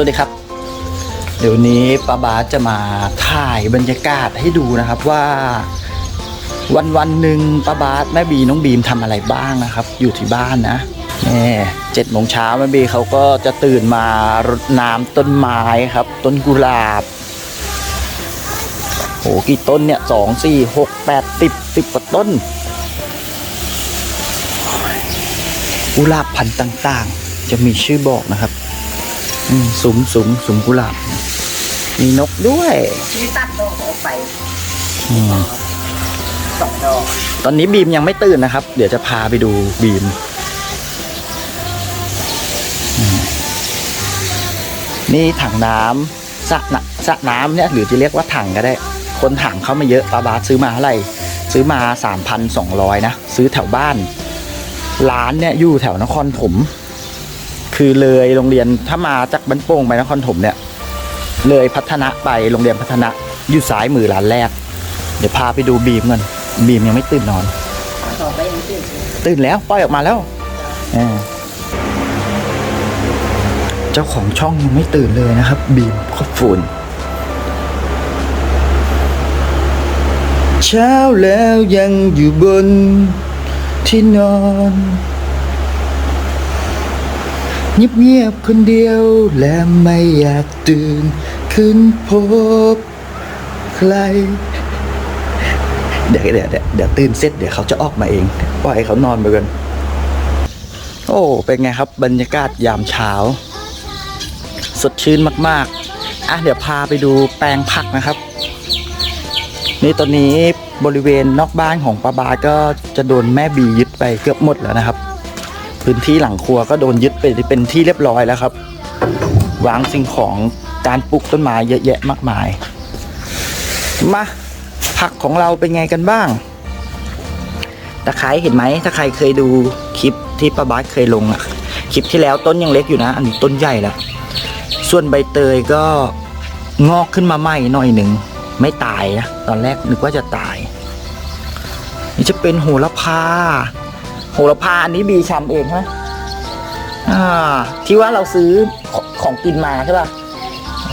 วัสดีครับ เดี๋ยวนี้ป้าบาสจะมาถ่ายบรรยากาศให้ดูนะครับว่า วันวันหนึ่งป้าบาสแม่บีน้องบีมทำอะไรบ้างนะครับ อยู่ที่บ้านนะนี่เจ็ดโมงเช้าแม่บีเขาก็จะตื่นมารดน้ำต้นไม้ครับ ต้นกุหลาบโหกี่ต้นเนี่ยสองสี่หกแปดสิบสิบกว่าต้นกุหลาบพันธุ์ต่าง ๆ จะมีชื่อบอกนะครับ สุมสุมสุมกุหลาบ มีนกด้วยชี้ตัดดอกออกไปอืมสองดอก ตอนนี้บีมยังไม่ตื่นนะครับ เดี๋ยวจะพาไปดูบีมอืมนี่ถังน้ำสระนะสระน้ำเนี่ยหรือจะเรียกว่าถังก็ได้ คนถังเข้ามาเยอะปาบาสซื้อมาเท่าไหร่ซื้อมา 3,200 นะ ซื้อแถวบ้าน ร้านเนี่ยอยู่แถวนครถม คือเลยโรงเรียนถ้ามาจากบ้านโป่งไปนครถมเนี่ย เลยพัฒนะไปโรงเรียนพัฒนะอยู่ซ้ายมือร้านแรก เดี๋ยวพาไปดูบีมกันบีมยังไม่ตื่นนอนตื่นแล้วปล่อยออกมาแล้วเจ้าของช่องยังไม่ตื่นเลยนะครับ บีมขอบฝุ่นเช้าแล้วยังอยู่บนที่นอน เงียบๆคนเดียวและไม่อยากตื่น ขึ้นพบ ใคร เดี๋ยวเดี๋ยวเดี๋ยวตื่นเสร็จเดี๋ยวเขาจะออกมาเองปล่อยให้เขานอนไปก่อนโอ้เป็นไงครับบรรยากาศยามเช้า สดชื่นมากๆอะเดี๋ยวพาไปดูแปลงผักนะครับ นี่ตอนนี้บริเวณนอกบ้านของป้าบาก็จะโดนแม่บียึดไปเกือบหมดแล้วนะครับ พื้นที่หลังครัวก็โดนยึดไปเป็นที่เรียบร้อยแล้วครับ วางสิ่งของการปลูกต้นไม้เยอะแยะมากมาย มาผักของเราเป็นไงกันบ้าง ตะไคร้เห็นไหมถ้าใครเคยดูคลิปที่ป้าบาสเคยลงอะคลิปที่แล้วต้นยังเล็กอยู่นะ อันนี้ต้นใหญ่แล้ว ส่วนใบเตยก็งอกขึ้นมาใหม่หน่อยหนึ่ง ไม่ตายนะ ตอนแรกนึกว่าจะตาย นี่จะเป็นโหระพา หระพาอันนี้บีชำเองใช่ไหมอ่า ที่ว่าเราซื้อของของกินมาใช่ป่ะ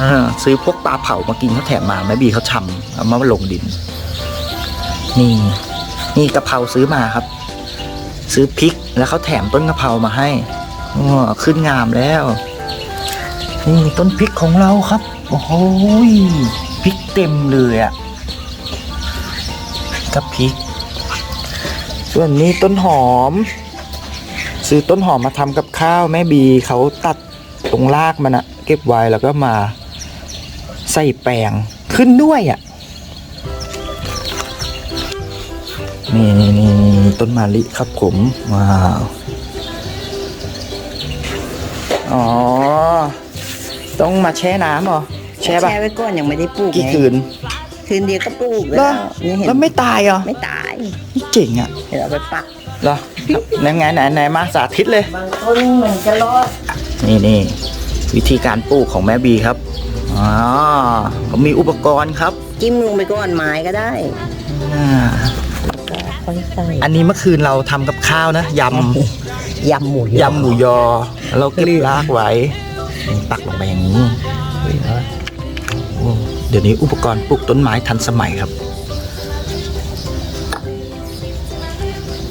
อ่าซื้อพวกปลาเผามากินเขาแถมมาแม่บีเขาชำเอามาลงดิน นี่ นี่กะเพราซื้อมาครับ ซื้อพริกแล้วเขาแถมต้นกะเพรามาให้อ๋อขึ้นงามแล้วนี่ต้นพริกของเราครับ โอ้โหยพริกเต็มเลยอะ่ะกับพริก ส่วนนี้ต้นหอม ซื้อต้นหอมมาทำกับข้าวแม่บีเขาตัดตรงรากมันอะเก็บไว้แล้วก็มาใส่แปลงขึ้นด้วยอะนี่นี่นี่นี่ต้นมาลิครับผมว้าวอ๋อ ต้องมาแช่น้ำเหรอแช่ปะแช่ไว้ก่อนยังไม่ได้ปลูกกี่ไงคืน คืนเดียวก็ปลูกแล้แล้ววนี่เห็นแล้วไม่ตายเหรอไม่ตายนี่เจ๋งอะเดี๋ยวเอาไปปักเหรอไหนไงไหนไหนมาสาธิตเลยบางต้นมันจะรอดนี่นี่วิธีการปลูกของแม่บีครับอ๋อผมมีอุปกรณ์ครับ จิ้มลงไปก่อนไม้ก็ได้อ่าก็ค่อยใส่อันนี้เมื่อคืนเราทำกับข้าวนะยยำหมูำยำหมูยอ เราเก็บรากไว้ตักลงไปอย่างนี้โอ้ เดี๋ยวนี้อุปกรณ์ปลูกต้นไม้ทันสมัยครับ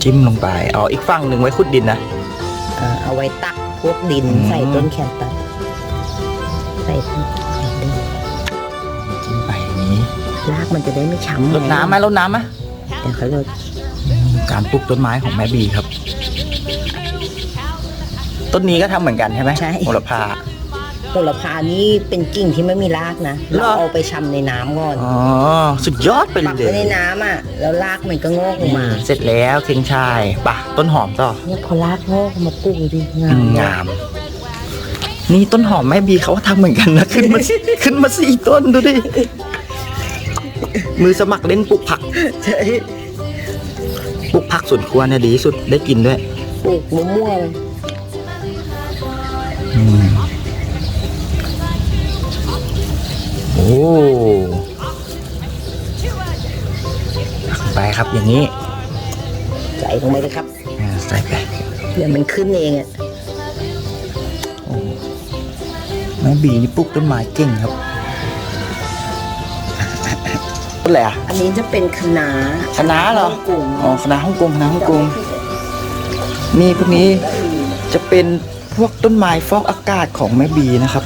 จิ้มลงไปอ๋ออีกฝั่งหนึ่งไว้ขุดดินนะเอ่อเอาไว้ตักพวกดินอืม ใส่ต้นแคตัสใส่พวกดินจิ้มไปอย่างนี้รากมันจะได้ไม่ช้ำรดน้ำไหมรดน้ำไหมเดี๋ยวเขาจะการปลูกต้นไม้ของแม่บีครับ ต้นนี้ก็ทำเหมือนกันใช่ไหมโหระพา โหระพานี่เป็นกิ่งที่ไม่มีรากนะ เหรอ เราเอาไปชำในน้ำก่อนอ๋อ สุดยอดไปปักเลไว้ในยน้ำอะ แล้วรากมันก็งอกออกมา เสร็จแล้วเคียงชายปะต้นหอมต่อเนี่ยพอรากงอกมาปลูกดิงาอืมมงาม นี่ต้นหอมแม่บีเขาก็ทำเหมือนกันนะ ขึ้นมา ขึ้นมาสี่ต้นดูดิ มือสมัครเล่นปลูกผักใช่ปลูกผักสวนครัวเนี่ยดีที่สุดได้กินด้วย ปลูกมะม่วง ตักไปครับ อย่างนี้ใส่ลงไปเลยครับอ่าใส่ไปเดี๋ยวมันขึ้นเองอะโอ้แม่บีนี่ปลูกต้นไม้เก่งครับต้นอะไรอะอันนี้จะเป็นคณะคณะเหรอฮ่องกงอ๋อคณะฮ่องกงคณะฮ่องกงนี่พวกนี้จะเป็นพวกต้นไม้ฟอกอากาศของแม่บีนะครับ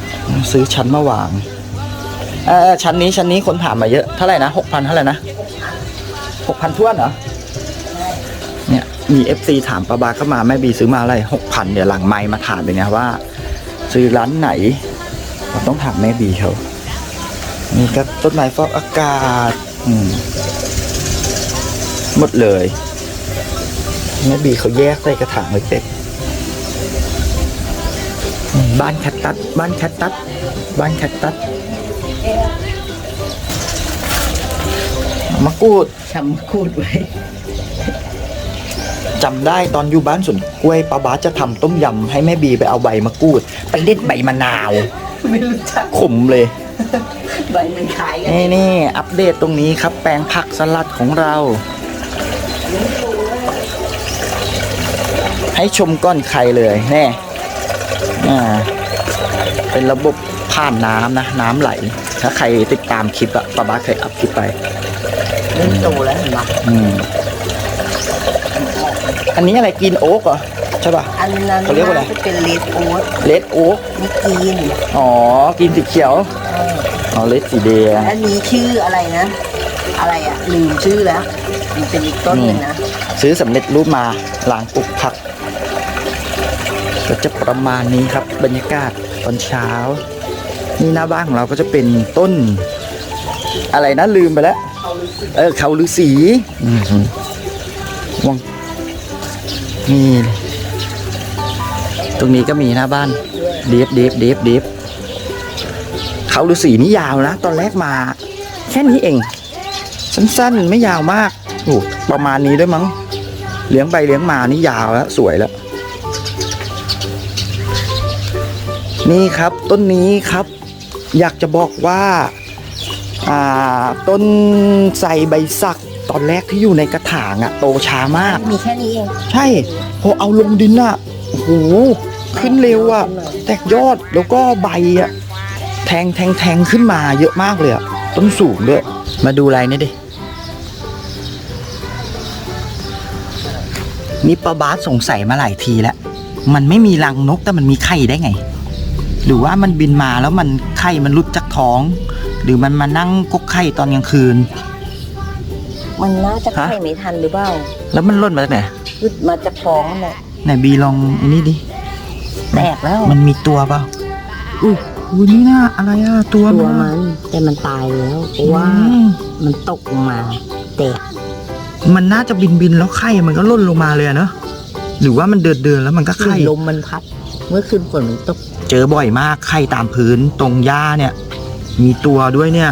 ซื้อชั้นมาวางเออชั้นนี้ชั้นนี้คนถามมาเยอะเท่าไหร่นะหกพันเท่าไหร่นะ หกพันท้วนเหรอ เนี่ย มีเอฟซีถามประบาเข้ามาแม่บีซื้อมาอะไรหกพันเดี๋ยวหลังไมค์มาถามเลยนะว่า ซื้อร้านไหนเราต้องถามแม่บีเขานี่ก็ต้นไม้ฟอกอากาศ อืม หมดเลยแม่บีเขาแยกใส่กระถางเล็กๆอืมบ้านแคตตัสบ้านแคตตัสบ้านแคตตัส มะกรูดชำคูดไว้ จำได้ตอนอยู่บ้านสวนกล้วยป้าบาสจะทำต้มยำให้แม่บีไปเอาใบมะกรูด ไปเด็ดใบมะนาว ไม่รู้จักขมเลย ใบมันขายกันนี่นี่อัปเดตตรงนี้ครับ แปลงผักสลัดของเรา ให้ชมก้อนไข่เลยแน่อ่าเป็นระบบผ่านน้ำนะ น้ำไหล ถ้าใครติดตามคลิปอะป้าบาสเคยอัพคลิปไป เริ่มโตแล้วเห็นไหมอืมอันนี้อะไรกินโอ๊กเหรอใช่ป่ะ อันนั้นเขาเรียกว่าอะไรจะเป็นเลดโอ๊ตเลดโอ๊กนี่กินอ๋อ กินสีเขียว อ๋อเลดสีแดง อันนี้ชื่ออะไรนะ อะไรอะลืมชื่อแล้ว มันเป็นอีกต้นหนึ่งนะ ซื้อสำเร็จรูปมาล้างปลูกผักก็จะประมาณนี้ครับ บรรยากาศตอนเช้า นี่หน้าบ้านของเราก็จะเป็นต้น อะไรนะลืมไปแล้ว เออ เขาฤาษีอืมวังนี่ตรงนี้ก็มีหน้าบ้าน เดฟเดฟเดฟเดฟเขาฤาษีนี่ยาวนะ ตอนแรกมา แค่นี้เอง สั้นๆ ไม่ยาวมากโอ้ประมาณนี้ด้วยมั้ง เลี้ยงไปเลี้ยงมานี่ยาวแล้ว สวยแล้ว นี่ครับต้นนี้ครับ อยากจะบอกว่า ต้นใส่ใบสักตอนแรกที่อยู่ในกระถางอะโตช้ามาก มีแค่นี้เอง ใช่ พอเอาลงดินอะโอ้โหขึ้นเร็วอะแตกยอดแล้วก็ใบอะแทงแทงแทงขึ้นมาเยอะมากเลยอะต้นสูงด้วย มาดูอะไรนี่ดินี่ปลาบาสสงสัยมาหลายทีแล้ว มันไม่มีรังนกแต่มันมีไข่ได้ไง หรือว่ามันบินมาแล้วมันไข่มันหลุดจากท้อง หรือมันมานั่งกกไข่ตอนกลางคืน มันน่าจะฮะไข่ไม่ทันหรือเปล่าแล้วมันหล่นมาจากไหนขึ้นมาจากท้องนั่นแหละไหนบีลองอันนี้ดิ แตกแล้วมันมีตัวเปล่าอุ้ยอุ้ยนี่น่าอะไรอะตัวตัวมันมันแต่มันตายแล้วเพราะว่าอืมมันตกลงมาแตกมันน่าจะบินบินแล้วไข่มันก็หล่นลงมาเลยอะเนอะหรือว่ามันเดินเดินแล้วมันก็ไข่ ลมมันพัด เมื่อคืนฝนมันตกเจอบ่อยมากไข่ตามพื้นตรงหญ้าเนี่ย มีตัวด้วยเนี่ย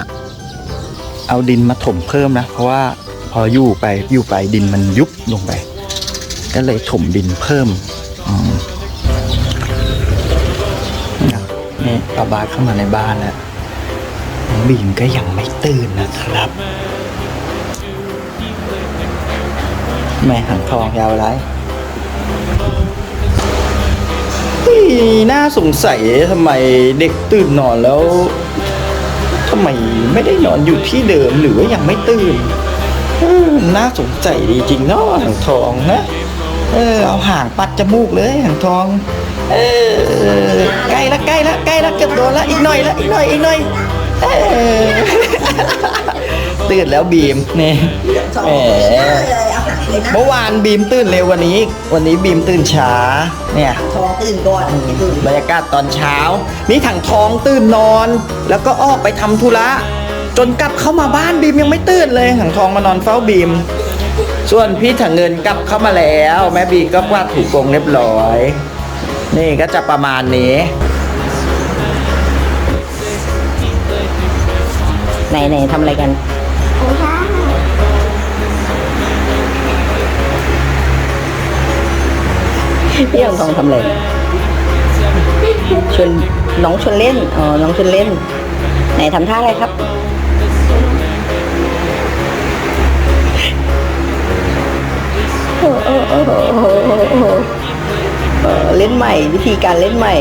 เอาดินมาถมเพิ่มนะ เพราะว่าพออยู่ไปอยู่ไปดินมันยุบลงไป ก็เลยถมดินเพิ่มนี่ปลาบาสเข้ามาในบ้านแล้วน้องบีมก็ยังไม่ตื่นนะครับ แม่หังทองยาวไรน่าสงสัยทำไมเด็กตื่นนอนแล้ว ทำไมไม่ได้นอนอยู่ที่เดิมหรือว่ายังไม่ตื่นเออน่าสงสัยดีจริงเนาะหังทองนะ เออเอาห่างปัดจมูกเลยหังทอง เออใกล้ละใกล้ละใกล้ละเกือบโดนละอีกหน่อยละอีกหน่อยอีกหน่อยเออตื่นแล้วบีมนี่แหม เมื่อวานบีมตื่นเร็ววันนี้ วันนี้บีมตื่นช้า เนี่ยท้องตื่นก่อนตื่นบรรยากาศตอนเช้า นี่ถังทองตื่นนอน แล้วก็ออกไปทำธุระ จนกลับเข้ามาบ้านบีมยังไม่ตื่นเลย ถังทองมานอนเฝ้าบีม ส่วนพี่ถังเงินกลับเข้ามาแล้ว แม่บีก็กวาดถูกรงเรียบร้อย นี่ก็จะประมาณนี้ไหนไหนทำอะไรกันพี่ย พี่องทองทำอะไรชวนน้องชวนเล่น อ๋อ น้องชวนเล่น ไหนทำท่าอะไรครับ โอ้โอ้โอ้โอ้โอ้โอ้โอ้เออเล่นใหม่ วิธีการเล่นใหม่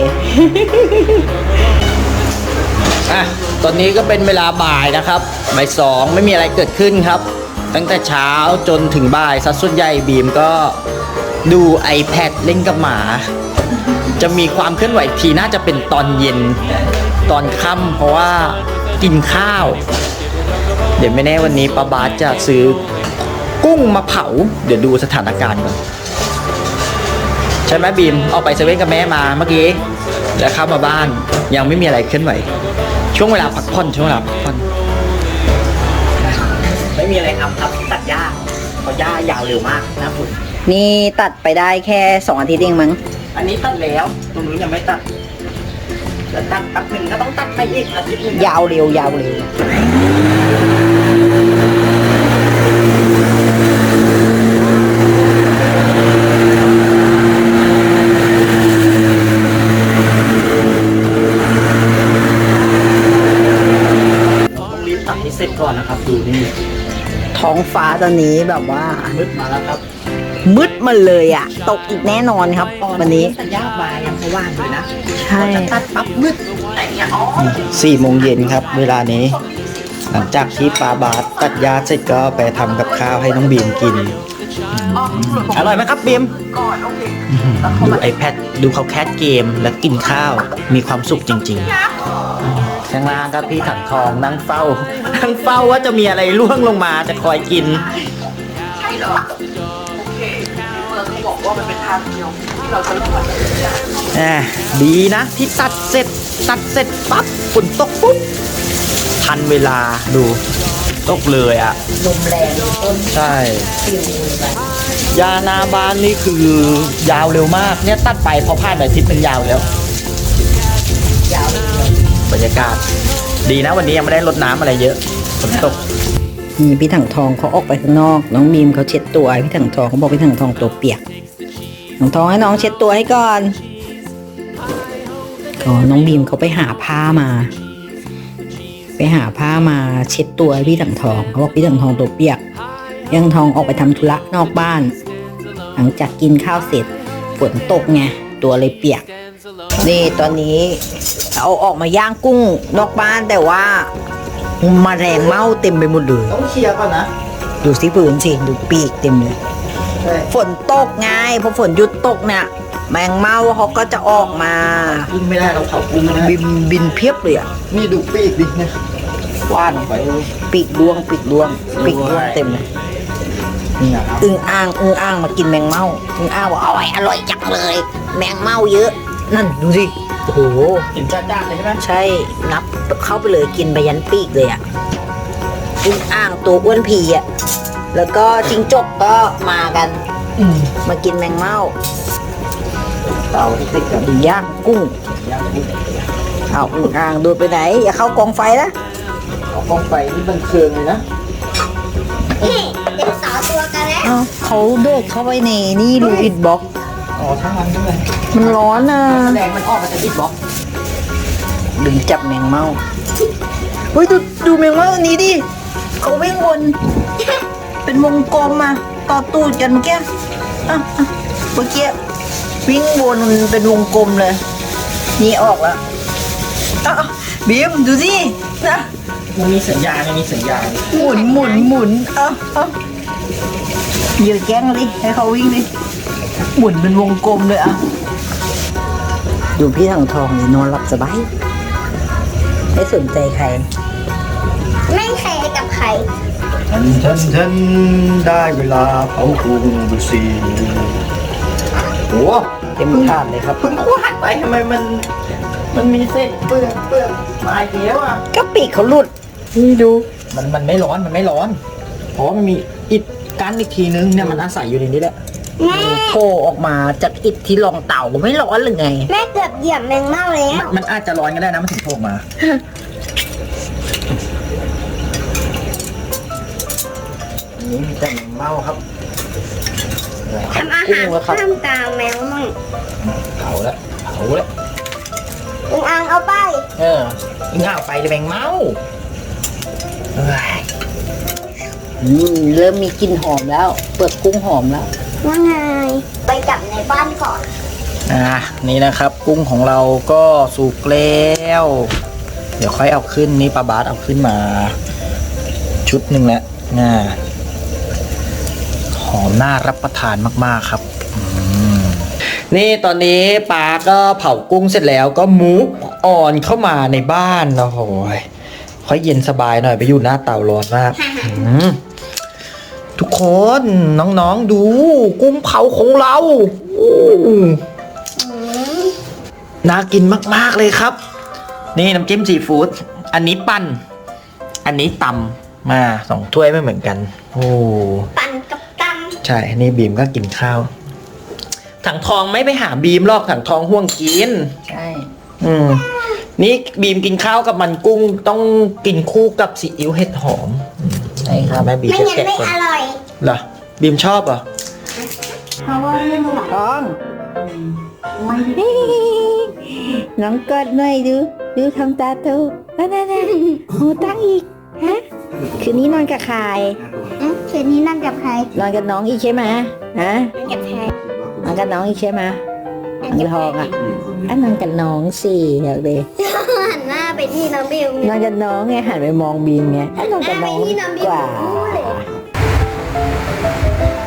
อะ ตอนนี้ก็เป็นเวลาบ่ายนะครับ บ่ายสองไม่มีอะไรเกิดขึ้นครับ ตั้งแต่เช้าจนถึงบ่ายสัดส่วนใหญ่บีมก็ ดู iPad เล่นกับหมา จะมีความเคลื่อนไหวทีน่าจะเป็นตอนเย็น ตอนค่ำเพราะว่ากินข้าว เดี๋ยวไม่แน่วันนี้ปาบาสจะซื้อกุ้งมาเผา เดี๋ยวดูสถานการณ์ก่อนใช่ไหมบีมออกไปเซเว่นกับแม่มาเมื่อกี้แล้วเข้ามาบ้านยังไม่มีอะไรเคลื่อนไหว ช่วงเวลาพักผ่อนช่วงเวลาพักผ่อนไม่มีอะไรทำครับตัดหญ้าเพราะหญ้ายาวเร็วมากนะฝุ่น นี่ตัดไปได้แค่สองอาทิตย์เองมั้ง อันนี้ตัดแล้วตรงนู้นยังไม่ตัดแล้วตัดแป๊บหนึ่งก็ต้องตัดไปอีกอาทิตย์หนึงยาวเร็วยาวเร็ว ต้องรีบตัดให้เสร็จก่อนนะครับ ดูนี่ ท้องฟ้าตอนนี้แบบว่า มืดมาแล้วครับ มืดมาเลยอะ ตกอีกแน่นอนครับวันนี้ตัดหญ้าบายยังสว่างเลยนะใช่ตัดปั๊บมืดสี่โมงเย็นครับ เวลานี้ หลังจากที่ปาบาสตัดยาเสร็จก็ไปทำกับข้าวให้น้องบีมกิน อร่อยไหมครับบีมดู iPad ดูเขาแคสเกมแล้วกินข้าวมีความสุขจริง ๆ ข้างล่างครับพี่ถังทองนั่งเฝ้า นั่งเฝ้าว่าจะมีอะไรล่วงลงมาจะคอยกินแหมดีนะที่ตัดเสร็จตัดเสร็จปั๊บฝนตกปุ๊บทันเวลาดูตกเลยอะ ลมแรงต้นใช่ ฟิวเลยยานาบานนี่คือยาวเร็วมากเนี่ยตัดไปพอผ่านไปอาทิตย์หนึ่งยาวแล้วยาวเลย บรรยากาศ ดีนะวันนี้ยังไม่ได้รดน้ำอะไรเยอะฝนตก นี่พี่ถังทองเขาออกไปข้างนอก น้องบีมเขาเช็ดตัวให้พี่ถังทองเขาบอกพี่ถังทองตัวเปียกถังทองให้น้องเช็ดตัวให้ก่อนก็น้องบีมเขาไปหาผ้ามา ไปหาผ้ามาเช็ดตัวให้พี่ถังทองเขาบอกพี่ถังทองตัวเปียกพี่ถังทองออกไปทำธุระนอกบ้าน หลังจากกินข้าวเสร็จฝนตกไงตัวเลยเปียก นี่ตอนนี้เอาออกมาย่างกุ้งนอกบ้านแต่ว่ามาแรงเม่าเต็มไปหมดเลยต้องเคลียร์ก่อนนะดูสิผืนสิดูปีกเต็มเลยใช่ฝนตกไงพอฝนหยุดตกเนี่ยแมงเม่าเขาก็จะออกมากุ้งไม่ได้เราเผากุ้งไม่ได้บินบินเพียบเลยอะนี่ดูปีกดิเนี่ยว่านออกไปปีกดวงปีกดวงปีกดวงเต็มเลยนี่นะครับอึ่งอ่างอึ่งอ่างมากินแมงเม่าอึ่งอ่างบอกอร่อยอร่อยจังเลย แมงเม่าเยอะ นั่นดูสิโอ้โหเห็นจ้าๆเลยใช่ไหมใช่นับเข้าไปเลยกินไปยันปีกเลยอะอึ่งอ่างตัวอ้วนผีอะแล้วก็จิงจกก็มากันอืมมากินแมงเม่าเตาที่ติดกับย่างกุ้งย่างกุ้งเอาอึ่งอ่างดูดไปไหน อย่าเข้ากองไฟนะเอากล้องไฟนี่บันเทิงเลยนะนี่เป็นสาวตัวกันแล้วเอาเขาโดดเข้าไปในนี่รูอิดบล็อก อ๋อทั้งวันด้วยมันร้อนนะแสดงมันออกมาจากอิฐบล็อกดึงจับแมงเม่าเฮ้ยดูดูแมงเม่าอันนี้ดิเขาวิ่งวน เป็นวงกลมมาต่อตูดกันเมื่อกี้อะอะเมื่อกี้วิ่งวนเป็นวงกลมเลยนี่ออกแล้วอะอะบีมดูสินะมันมีสัญญาณมันมีสัญญาณหมุนหมุนหมุนเอ้าเอ้าอย่าแกล้งดิให้เขาวิ่งดิ หมุนเป็นวงกลมเลยอะ ดูพี่ถังทองนี่นอนหลับสบายไม่สนใจใคร ไม่ใครกับใครฉันฉันฉันได้เวลาเผาคุงดูสิโอ้เต็มถาดเลยครับเพิ่งวาดไปทำไมมัน มันมีเส้นเปลือกเปลือกมาอีกแล้วอะก็ปีกเขาหลุดนี่ดู มันมันไม่ร้อนมันไม่ร้อนเพราะว่ามันมีอิฐกั้นอีกทีนึงเนี่ยมันอาศัยอยู่ในนี้แหละ แม่โผล่ออกมาจากอิฐที่รองเต่าไม่ร้อนหรือไง แม่เกือบเหยียบแมงเม่าแล้ว มันอาจจะร้อนก็ได้นะมันถึงโผล่มา อันนี้มีแต่แมงเม่าครับทำอาหารกุ้งแล้วครับข้ามกลางแมวมั่งเผาแล้วเผาแล้วอึงอ่างเอาไป เออง่าไปจะแมงเม่าเอ้ยอืมเริ่มมีกลิ่นหอมแล้ว เปลือกกุ้งหอมแล้ว ว่าไง ไปจับในบ้านก่อน อะนี่นะครับ กุ้งของเราก็สุกแล้วดี๋ยวค่อยเอาขึ้นนี่ปลาบาสเอาขึ้นมา ชุดหนึ่งแล้วน่าหอมน่ารับประทานมาก ๆ ครับอืมนี่ตอนนี้ปลาก็เผากุ้งเสร็จแล้วก็มูฟออนเข้ามาในบ้านโอ้โหยค่อยเย็นสบายหน่อยไปอยู่หน้าเตาร้อนมากอืม ทุกคนน้องๆดู กุ้งเผาของเราโอ้น่ากินมากๆเลยครับ นี่น้ำจิ้มซีฟู้ดอันนี้ปั่นอันนี้ตำมาสองถ้วยไม่เหมือนกัน โอ้ปั่นกับตใช่นี่บีมก็กินข้าว ถังทองไม่ไปหาบีมหรอกถังทองห่วงกินใช่อืมนี่บีมกินข้าวกับมันกุ้งต้องกินคู่กับซีอิ๊วเห็ดหอมอืม ใช่ครับแม่ำบีไม่จะงั้นแกะไม่ก่อนอร่อย เหรอบีมชอบเหรอเพราะว่าไม่หวานท้องน้องกดหน่อยดูดูทำตาโตนั่นนั่นหูตั้งอีกฮะคืนนี้นอนกับใครอืมคืนนี้นั่งกับใครนอนกับน้องอีกใช่ไหมฮะนั่งกับใครนอนกับน้องอีกใช่ไหมน้องทองอะอันนอนกับน้องสิเดี๋ยวเลยหันหน้าไป ที่น้องบิวน้องจะน้องไงหันไปมองบีมไงน้องจะน้องกว่า แม่ไปที่